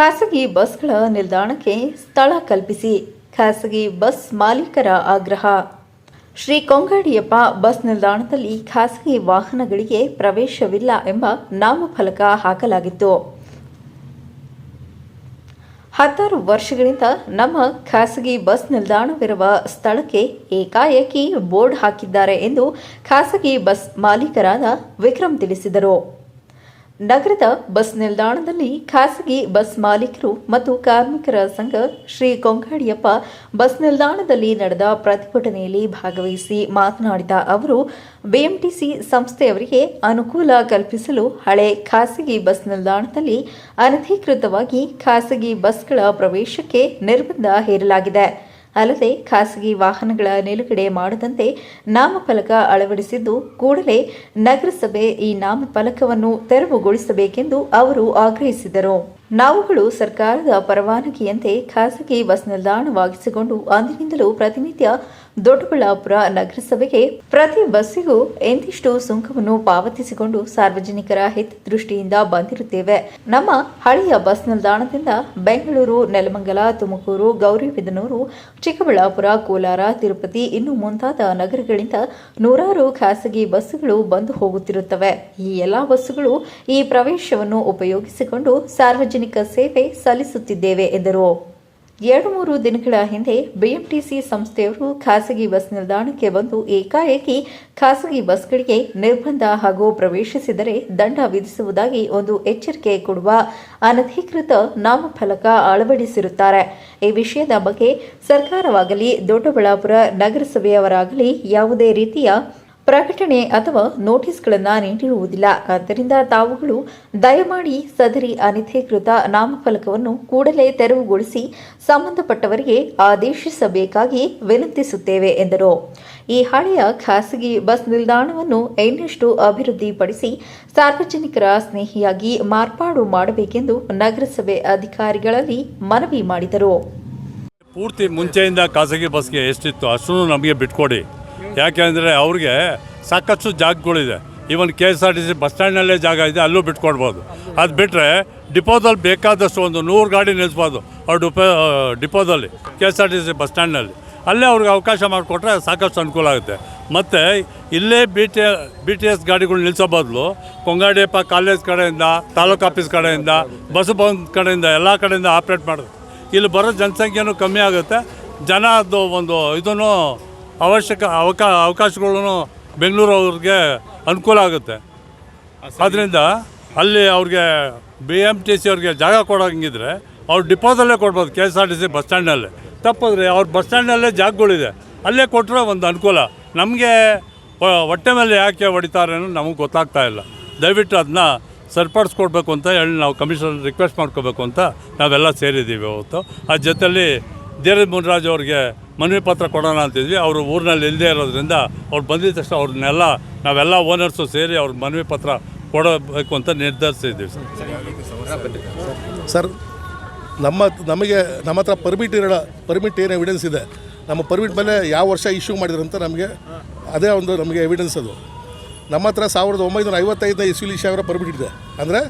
ಖಾಸಗಿ ಬಸ್ಗಳ ನಿಲ್ದಾಣಕ್ಕೆ ಸ್ಥಳ ಕಲ್ಪಿಸಿ. ಖಾಸಗಿ ಬಸ್ ಮಾಲೀಕರ ಆಗ್ರಹ. ಶ್ರೀ ಕೊಂಗಾಡಿಯಪ್ಪ ಬಸ್ ನಿಲ್ದಾಣದಲ್ಲಿ ಖಾಸಗಿ ವಾಹನಗಳಿಗೆ ಪ್ರವೇಶವಿಲ್ಲ ಎಂಬ ನಾಮಫಲಕ ಹಾಕಲಾಗಿತ್ತು. ಹತ್ತಾರು ವರ್ಷಗಳಿಂದ ನಮ್ಮ ಖಾಸಗಿ ಬಸ್ ನಿಲ್ದಾಣವಿರುವ ಸ್ಥಳಕ್ಕೆ ಏಕಾಏಕಿ ಬೋರ್ಡ್ ಹಾಕಿದ್ದಾರೆ ಎಂದು ಖಾಸಗಿ ಬಸ್ ಮಾಲೀಕರಾದ ವಿಕ್ರಮ್ ತಿಳಿಸಿದರು. ನಗರದ ಬಸ್ ನಿಲ್ದಾಣದಲ್ಲಿ ಖಾಸಗಿ ಬಸ್ ಮಾಲೀಕರು ಮತ್ತು ಕಾರ್ಮಿಕರ ಸಂಘ ಶ್ರೀ ಕೊಂಗಾಡಿಯಪ್ಪ ಬಸ್ ನಿಲ್ದಾಣದಲ್ಲಿ ನಡೆದ ಪ್ರತಿಭಟನೆಯಲ್ಲಿ ಭಾಗವಹಿಸಿ ಮಾತನಾಡಿದ ಅವರು, ಬಿಎಂಟಿಸಿ ಸಂಸ್ಥೆಯವರಿಗೆ ಅನುಕೂಲ ಕಲ್ಪಿಸಲು ಹಳೆ ಖಾಸಗಿ ಬಸ್ ನಿಲ್ದಾಣದಲ್ಲಿ ಅನಧಿಕೃತವಾಗಿ ಖಾಸಗಿ ಬಸ್ಗಳ ಪ್ರವೇಶಕ್ಕೆ ನಿರ್ಬಂಧ ಹೇರಲಾಗಿದೆ. ಅಲ್ಲದೆ ಖಾಸಗಿ ವಾಹನಗಳ ನಿಲುಗಡೆ ಮಾಡದಂತೆ ನಾಮಫಲಕ ಅಳವಡಿಸಿದ್ದು ಕೂಡಲೇ ನಗರಸಭೆ ಈ ನಾಮಫಲಕವನ್ನು ತೆರವುಗೊಳಿಸಬೇಕೆಂದು ಅವರು ಆಗ್ರಹಿಸಿದರು. ನಾವುಗಳು ಸರ್ಕಾರದ ಪರವಾನಗಿಯಂತೆ ಖಾಸಗಿ ಬಸ್ ನಿಲ್ದಾಣವಾಗಿಸಿಕೊಂಡು ಅಂದಿನಿಂದಲೂ ಪ್ರತಿನಿತ್ಯ ದೊಡ್ಡಬಳ್ಳಾಪುರ ನಗರಸಭೆಗೆ ಪ್ರತಿ ಬಸ್ಸಿಗೂ ಎಂದಿಷ್ಟು ಸುಂಕವನ್ನು ಪಾವತಿಸಿಕೊಂಡು ಸಾರ್ವಜನಿಕರ ಹಿತದೃಷ್ಟಿಯಿಂದ ಬಂದಿರುತ್ತೇವೆ. ನಮ್ಮ ಹಳೆಯ ಬಸ್ ನಿಲ್ದಾಣದಿಂದ ಬೆಂಗಳೂರು, ನೆಲಮಂಗಲ, ತುಮಕೂರು ಗೌರಿಬಿದನೂರು ಚಿಕ್ಕಬಳ್ಳಾಪುರ, ಕೋಲಾರ, ತಿರುಪತಿ ಇನ್ನು ಮುಂತಾದ ನಗರಗಳಿಂದ ನೂರಾರು ಖಾಸಗಿ ಬಸ್ಸುಗಳು ಬಂದು ಹೋಗುತ್ತಿರುತ್ತವೆ. ಈ ಎಲ್ಲಾ ಬಸ್ಸುಗಳು ಈ ಪ್ರವೇಶವನ್ನು ಉಪಯೋಗಿಸಿಕೊಂಡು ಸಾರ್ವಜನಿಕ ಸೇವೆ ಸಲ್ಲಿಸುತ್ತಿದ್ದೇವೆ, ಎಂದರು. ಎರಡು ಮೂರು ದಿನಗಳ ಹಿಂದೆ ಬಿಎಂಟಿಸಿ ಸಂಸ್ಥೆಯವರು ಖಾಸಗಿ ಬಸ್ ನಿಲ್ದಾಣಕ್ಕೆ ಬಂದು ಏಕಾಏಕಿ ಖಾಸಗಿ ಬಸ್ಗಳಿಗೆ ನಿರ್ಬಂಧ ಹಾಗೂ ಪ್ರವೇಶಿಸಿದರೆ ದಂಡ ವಿಧಿಸುವುದಾಗಿ ಒಂದು ಎಚ್ಚರಿಕೆ ಕೊಡುವ ಅನಧಿಕೃತ ನಾಮಫಲಕ ಅಳವಡಿಸಿರುತ್ತಾರೆ. ಈ ವಿಷಯದ ಬಗ್ಗೆ ಸರ್ಕಾರವಾಗಲಿ, ದೊಡ್ಡಬಳ್ಳಾಪುರ ನಗರಸಭೆಯವರಾಗಲಿ ಯಾವುದೇ ರೀತಿಯ ಪ್ರಕಟಣೆ ಅಥವಾ ನೋಟಿಸ್ಗಳನ್ನು ನೀಡಿರುವುದಿಲ್ಲ. ಆದ್ದರಿಂದ ತಾವುಗಳು ದಯಮಾಡಿ ಸದರಿ ಅನಧಿಕೃತ ನಾಮಫಲಕವನ್ನು ಕೂಡಲೇ ತೆರವುಗೊಳಿಸಿ ಸಂಬಂಧಪಟ್ಟವರಿಗೆ ಆದೇಶಿಸಬೇಕಾಗಿ ವಿನಂತಿಸುತ್ತೇವೆ, ಎಂದರು. ಈ ಹಳೆಯ ಖಾಸಗಿ ಬಸ್ ನಿಲ್ದಾಣವನ್ನು ಇನ್ನಷ್ಟು ಅಭಿವೃದ್ಧಿಪಡಿಸಿ ಸಾರ್ವಜನಿಕರ ಸ್ನೇಹಿಯಾಗಿ ಮಾರ್ಪಾಡು ಮಾಡಬೇಕೆಂದು ನಗರಸಭೆ ಅಧಿಕಾರಿಗಳಲ್ಲಿ ಮನವಿ ಮಾಡಿದರು. ಪೂರ್ತಿ ಮುಂಚೆಯಿಂದ ಖಾಸಗಿ ಬಸ್ಗೆ ಎಷ್ಟಿತ್ತು ಅಷ್ಟು ನಮಗೆ ಬಿಟ್ಕೊಡಿ. ಯಾಕೆಂದರೆ ಅವ್ರಿಗೆ ಸಾಕಷ್ಟು ಜಾಗಗಳಿದೆ. Even K S R T C bus ಸ್ಟ್ಯಾಂಡ್ನಲ್ಲೇ ಜಾಗ ಇದೆ, ಅಲ್ಲೂ ಬಿಟ್ಕೊಡ್ಬೋದು. ಅದು ಬಿಟ್ಟರೆ ಡಿಪೋದಲ್ಲಿ ಬೇಕಾದಷ್ಟು ಒಂದು ನೂರು ಗಾಡಿ ನಿಲ್ಲಿಸ್ಬೋದು ಅವ್ರು depot ಡಿಪೋದಲ್ಲಿ K S R T C bus ಸ್ಟ್ಯಾಂಡ್ನಲ್ಲಿ ಅಲ್ಲೇ ಅವ್ರಿಗೆ ಅವಕಾಶ ಮಾಡಿಕೊಟ್ರೆ ಸಾಕಷ್ಟು ಅನುಕೂಲ ಆಗುತ್ತೆ. ಮತ್ತು ಇಲ್ಲೇ B T B T S ಗಾಡಿಗಳು ನಿಲ್ಲಿಸೋ ಬದಲು ಕೊಂಗಾಡಿಯಪ್ಪ ಕಾಲೇಜ್ ಕಡೆಯಿಂದ, ತಾಲೂಕು ಆಫೀಸ್ ಕಡೆಯಿಂದ, ಬಸ್ ಬಂದ್ ಕಡೆಯಿಂದ, ಎಲ್ಲ ಕಡೆಯಿಂದ ಆಪ್ರೇಟ್ ಮಾಡೋದು ಇಲ್ಲಿ ಬರೋ ಜನಸಂಖ್ಯೆನೂ ಕಮ್ಮಿ ಆಗುತ್ತೆ. ಜನ ಅದು ಒಂದು ಇದನ್ನು ಅವಶ್ಯಕ, ಅವಕಾ ಅವಕಾಶಗಳು ಬೆಂಗಳೂರು ಅವ್ರಿಗೆ ಅನುಕೂಲ ಆಗುತ್ತೆ. ಅದರಿಂದ ಅಲ್ಲಿ ಅವ್ರಿಗೆ ಬಿ ಎಂ ಟಿ ಸಿ ಅವ್ರಿಗೆ ಜಾಗ ಕೊಡೋಂಗಿದ್ರೆ ಅವ್ರು ಡಿಪೋದಲ್ಲೇ ಕೊಡ್ಬೋದು K S R T C bus ಸ್ಟ್ಯಾಂಡಲ್ಲೇ ತಪ್ಪಿದ್ರೆ ಅವ್ರ ಬಸ್ ಸ್ಟ್ಯಾಂಡಲ್ಲೇ ಜಾಗಗಳಿದೆ. ಅಲ್ಲೇ ಕೊಟ್ಟರೆ ಒಂದು ಅನುಕೂಲ. ನಮಗೆ ಹೊಟ್ಟೆ ಮೇಲೆ ಯಾಕೆ ಹೊಡಿತಾರೆ ಅನ್ನೋ ನಮಗೆ ಗೊತ್ತಾಗ್ತಾ ಇಲ್ಲ. ದಯವಿಟ್ಟು ಅದನ್ನ ಸರಿಪಡಿಸ್ಕೊಡ್ಬೇಕು ಅಂತ ಹೇಳಿ ನಾವು ಕಮಿಷನ್ ರಿಕ್ವೆಸ್ಟ್ ಮಾಡ್ಕೋಬೇಕು ಅಂತ ನಾವೆಲ್ಲ ಸೇರಿದ್ದೀವಿ ಅವತ್ತು. ಆ ಜೊತೆಯಲ್ಲಿ ಧೀರಜ್ ಮುನ್ರಾಜ್ ಅವ್ರಿಗೆ ಮನವಿ ಪತ್ರ ಕೊಡೋಣ ಅಂತಿದ್ವಿ. ಅವರು ಊರಿನಲ್ಲಿ ಇಲ್ಲದೆ ಇರೋದ್ರಿಂದ ಅವ್ರು ಬಂದಿದ ತಕ್ಷಣ ಅವ್ರನ್ನೆಲ್ಲ ನಾವೆಲ್ಲ ಓನರ್ಸು ಸೇರಿ ಅವ್ರ ಮನವಿ ಪತ್ರ ಕೊಡಬೇಕು ಅಂತ ನಿರ್ಧರಿಸಿದ್ದೀವಿ ಸರ್. ಸರ್, ನಮ್ಮ ನಮಗೆ ನಮ್ಮ ಹತ್ರ ಪರ್ಮಿಟ್ ಇರೋ ಪರ್ಮಿಟ್ ಏನು ಎವಿಡೆನ್ಸ್ ಇದೆ. ನಮ್ಮ ಪರ್ಮಿಟ್ ಮೇಲೆ ಯಾವ ವರ್ಷ ಇಶ್ಯೂ ಮಾಡಿದ್ರು ಅಂತ ನಮಗೆ ಅದೇ ಒಂದು ನಮಗೆ ಎವಿಡೆನ್ಸ್ ಅದು. ನಮ್ಮ ಹತ್ರ ಸಾವಿರದ ಒಂಬೈನೂರ ಐವತ್ತೈದನೇ ಇಸ್ವಿಲಿ ಸಾವಿರ ಪರ್ಮಿಟ್ ಇದೆ. ಅಂದರೆ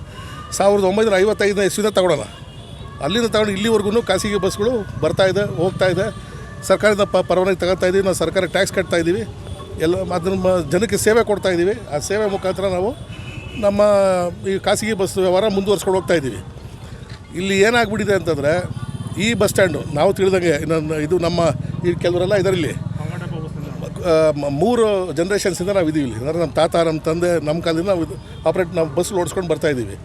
ಸಾವಿರದ ಒಂಬೈನೂರ ಐವತ್ತೈದನೇ ಇಸ್ವಿನ ತಗೊಳ್ಳೋಣ. ಅಲ್ಲಿಂದ ತಗೊಂಡು ಇಲ್ಲಿವರೆಗೂ ಖಾಸಗಿ ಬಸ್ಗಳು ಬರ್ತಾ ಇದೆ, ಹೋಗ್ತಾ ಇದೆ. ಸರ್ಕಾರದ ಪ ಪರವಾನಗಿ ತಗೊಳ್ತಾ ಇದ್ದೀವಿ ನಾವು ಸರ್ಕಾರ ಟ್ಯಾಕ್ಸ್ ಕಟ್ತಾ ಇದ್ದೀವಿ ಎಲ್ಲ ಅದನ್ನು ಜನಕ್ಕೆ ಸೇವೆ ಕೊಡ್ತಾ ಇದ್ದೀವಿ ಆ ಸೇವೆ ಮುಖಾಂತರ ನಾವು ನಮ್ಮ ಈ ಖಾಸಗಿ ಬಸ್ ವ್ಯವಹಾರ ಮುಂದುವರ್ಸ್ಕೊಂಡು ಹೋಗ್ತಾ ಇದ್ದೀವಿ ಇಲ್ಲಿ ಏನಾಗ್ಬಿಟ್ಟಿದೆ ಅಂತಂದರೆ, ಈ ಬಸ್ ಸ್ಟ್ಯಾಂಡು ನಾವು ತಿಳಿದಂಗೆ ಇದು ನಮ್ಮ ಈ ಕೆಲವರೆಲ್ಲ ಇದರಲ್ಲಿ. ಮೂರು ಜನ್ರೇಷನ್ಸಿಂದ ನಾವು ಇದೀವಿ ಅಂದರೆ ನಮ್ಮ ತಾತ, ನಮ್ಮ ತಂದೆ, ನಮ್ಮ ಕಾಲದಿಂದ ನಾವು ಇದು ಆಪ್ರೇಟ್ ನಾವು ಬಸ್ ಓಡಿಸ್ಕೊಂಡು ಬರ್ತಾ ಇದ್ದೀವಿ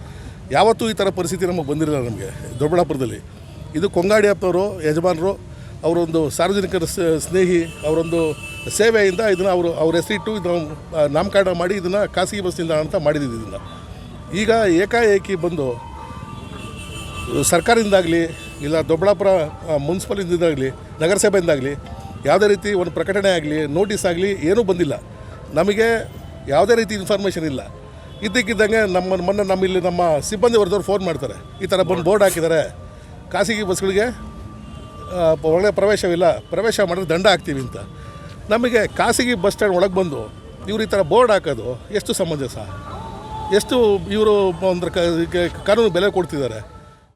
ಯಾವತ್ತೂ ಈ ಥರ ಪರಿಸ್ಥಿತಿ ನಮಗೆ ಬಂದಿರಲಿಲ್ಲ ನಮಗೆ, ದೊಡ್ಡಬಳ್ಳಾಪುರದಲ್ಲಿ. ಇದು ಕೊಂಗಾಡಿಯಪ್ಪವರು ಯಜಮಾನರು ಅವರೊಂದು ಸಾರ್ವಜನಿಕರ ಸ್ನೇಹಿ, ಅವರೊಂದು ಸೇವೆಯಿಂದ ಇದನ್ನು ಅವರು, ಅವ್ರ ಹೆಸರಿಟ್ಟು ಇದನ್ನು ನಾಮಕರಣ ಮಾಡಿ ಇದನ್ನು ಖಾಸಗಿ ಬಸ್ ನಿಲ್ದಾಣ ಅಂತ ಇದನ್ನು. ಈಗ ಏಕಾಏಕಿ ಬಂದು ಸರ್ಕಾರದಿಂದಾಗಲಿ, ಇಲ್ಲ ದೊಡ್ಡಬಳ್ಳಾಪುರ ಮುನ್ಸಿಪಲಿಂದಾಗಲಿ ನಗರಸಭೆಯಿಂದಾಗಲಿ, ಯಾವುದೇ ರೀತಿ ಒಂದು ಪ್ರಕಟಣೆ ಆಗಲಿ, ನೋಟಿಸ್ ಆಗಲಿ ಏನೂ ಬಂದಿಲ್ಲ. ನಮಗೆ ಯಾವುದೇ ರೀತಿ ಇನ್ಫಾರ್ಮೇಷನ್ ಇಲ್ಲ. ಇದ್ದಕ್ಕಿದ್ದಂಗೆ ನಮ್ಮ, ಮೊನ್ನೆ ನಮ್ಮ ಇಲ್ಲಿ ನಮ್ಮ ಸಿಬ್ಬಂದಿ ವರ್ಗದವ್ರು ಫೋನ್ ಮಾಡ್ತಾರೆ. ಈ ಥರ ಬಂದು ಬೋರ್ಡ್ ಹಾಕಿದ್ದಾರೆ. ಖಾಸಗಿ ಬಸ್ಗಳಿಗೆ ಆ, ಒಳಗೆ ಪ್ರವೇಶವಿಲ್ಲ. ಪ್ರವೇಶ ಮಾಡಿದ್ರೆ ದಂಡ ಹಾಕ್ತೀವಿ ಅಂತ. ನಮಗೆ ಖಾಸಗಿ ಬಸ್ ಸ್ಟ್ಯಾಂಡ್ ಒಳಗೆ ಬಂದು ಇವ್ರು ಈ ಥರ ಬೋರ್ಡ್ ಹಾಕೋದು ಎಷ್ಟು ಸಮಂಜಸ? ಎಷ್ಟು ಇವರು ಒಂದು ಕಾನೂನು ಬೆಲೆ ಕೊಡ್ತಿದ್ದಾರೆ?